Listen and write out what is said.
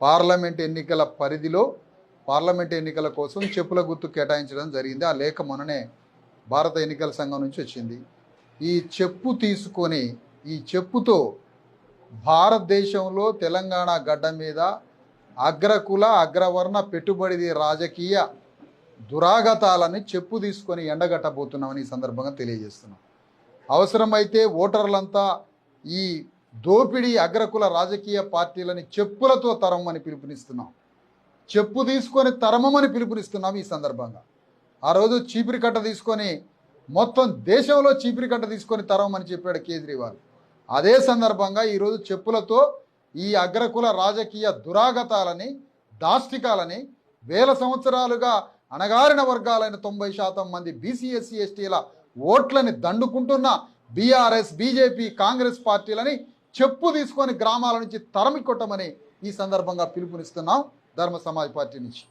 Parliament ఎన్నికల పరిధిలో parliament ఎన్నికల కోసం చెప్పుల గుర్తు కేటాయించడం జరిగింది. ఆ లేఖ మొన్ననే భారత ఎన్నికల సంఘం నుంచి వచ్చింది. ఈ చెప్పు తీసుకొని ఈ చెప్పుతో భారతదేశంలో తెలంగాణ గడ్డ మీద అగ్రకుల అగ్రవర్ణ పెట్టుబడిది రాజకీయ దురాగతాలని చెప్పు తీసుకొని ఎండగట్టబోతున్నామని ఈ సందర్భంగా తెలియజేస్తున్నాం. అవసరమైతే ఓటర్లంతా ఈ దోపిడీ అగ్రకుల రాజకీయ పార్టీలని చెప్పులతో తరమని పిలుపునిస్తున్నాం. చెప్పు తీసుకొని తరమమని పిలుపునిస్తున్నాం ఈ సందర్భంగా. ఆ రోజు చీపిరి కట్ట తీసుకొని మొత్తం దేశంలో చీపిరి కట్ట తీసుకొని తరమని చెప్పాడు కేజ్రీవాల్. అదే సందర్భంగా ఈరోజు చెప్పులతో ఈ అగ్రకుల రాజకీయ దురాగతాలని దాష్టికాలని వేల సంవత్సరాలుగా అణగారిన వర్గాలైన తొంభై శాతం మంది బీసీఎస్సీ ఎస్టీల ఓట్లని దండుకుంటున్న బీఆర్ఎస్ బీజేపీ కాంగ్రెస్ పార్టీలని చెప్పు తీసుకొని గ్రామాల నుంచి తరమి కొట్టమని ఈ సందర్భంగా పిలుపునిస్తున్నాం ధర్మ సమాజ్ పార్టీ నుంచి.